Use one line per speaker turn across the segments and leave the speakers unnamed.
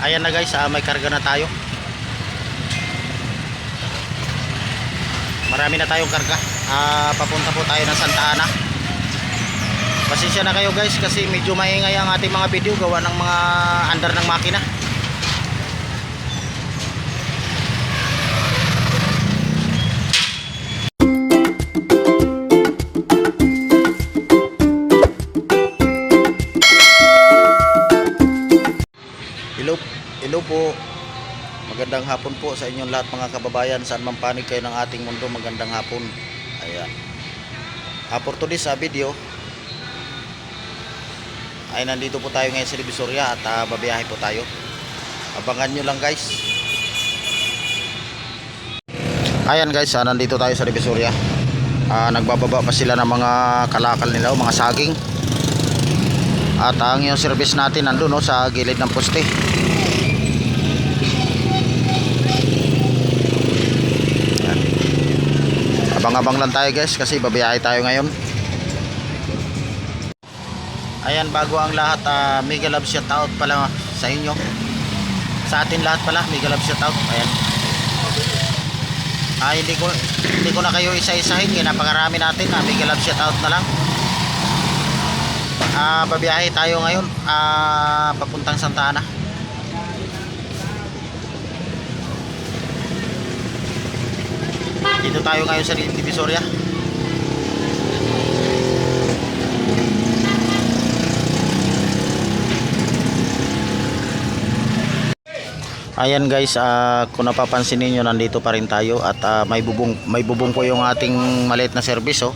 Ayan na guys, ah, may karga na tayo. Marami na tayong karga. Ah, papunta po tayo ng Santa Ana. Pasensya na kayo guys kasi medyo maingay ang ating mga video gawa ng mga andar ng makina. Po. Magandang hapon po sa inyong lahat mga kababayan. Saan man panig kayo ng ating mundo, magandang hapon. Ayan. Uh, for today's video, ay nandito po tayo ngayon sa Divisoria at uh, babiyahe po tayo. Abangan nyo lang guys. Ayan guys, ah, nandito tayo sa Divisoria. Ah, nagbababa pa sila ng mga kalakal nila, o mga saging. At ang yung service natin nandun no, sa gilid ng poste. Abang-abang lang tayo guys kasi babiyahe tayo ngayon. Ayan bago ang lahat uh, mega love shout out pala sa inyo. Sa atin lahat pala mega love shout out. Ayan. Ah, hindi ko hindi ko na kayo isa-isahin kaya napakarami natin. Ah, mega love shout out na lang. Ah, babiyahe tayo ngayon ah, papuntang Santa Ana. Dito tayo ngayon sa Divisoria. Ayan guys, ah, kung napapansin niyo nandito pa rin tayo at ah, may bubong may bubong po yung ating maliit na service oh.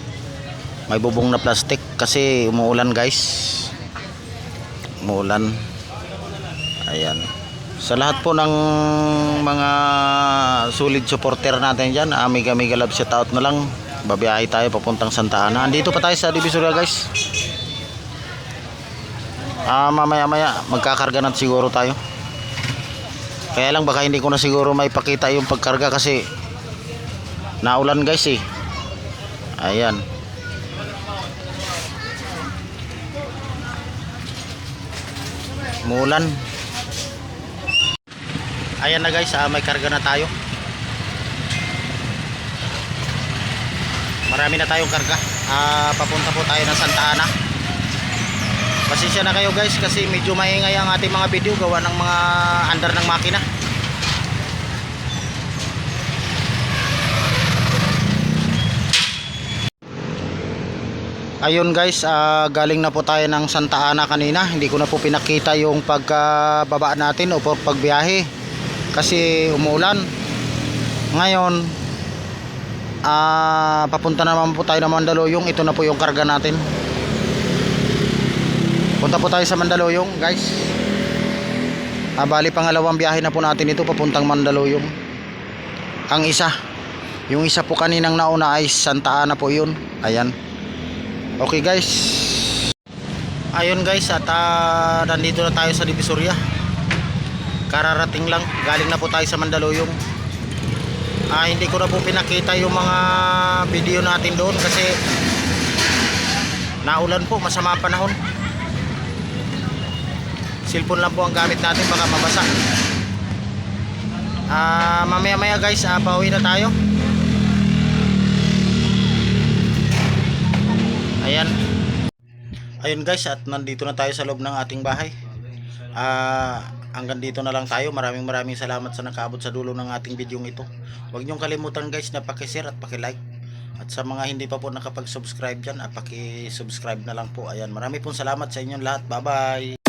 May bubong na plastic kasi umuulan guys. Umuulan. Ayan. Sa lahat po ng mga solid supporter natin dyan, ah, mega mega love shout out na lang. Babiyahe tayo papuntang Santa Ana. Andito pa tayo sa Divisoria guys. Ah, mamaya maya magkakarga na siguro tayo. Kaya lang baka hindi ko na siguro may pakita yung pagkarga kasi naulan guys eh. Ayan. Mulan. Ayan na guys, ah, may karga na tayo. Marami na tayong karga. Ah, papunta po tayo ng Santa Ana. Pasensya na kayo guys kasi medyo maingay ang ating mga video gawa ng mga andar ng makina. Ayun guys, ah, galing na po tayo ng Santa Ana kanina. Hindi ko na po pinakita yung pagkababa natin o pag- pagbiyahe kasi umuulan. Ngayon, ah, papunta naman po tayo ng Mandaluyong. Ito na po yung karga natin. Punta po tayo sa Mandaluyong, guys. Ah, bali pangalawang biyahe na po natin ito papuntang Mandaluyong. Ang isa, yung isa po kaninang nauna ay Santa Ana po yun. Ayan. Okay guys. Ayun guys, at ah, nandito na tayo sa Divisoria. Kararating lang, galing na po tayo sa Mandaluyong. Ah, hindi ko na po pinakita yung mga video natin doon kasi naulan po, masama panahon. Cellphone lang po ang gamit natin. Baka mabasa. Ah mamaya maya guys ah, pauwi na tayo. Ayan. Ayun guys at nandito na tayo sa loob ng ating bahay. Ah hanggang dito na lang tayo maraming maraming salamat sa nakaabot sa dulo ng ating video ito huwag niyong kalimutan guys na pakishare at pakilike at sa mga hindi pa po nakapag-subscribe dyan, ah, paki-subscribe na lang po. Ayan, marami pong salamat sa inyong lahat. Bye-bye!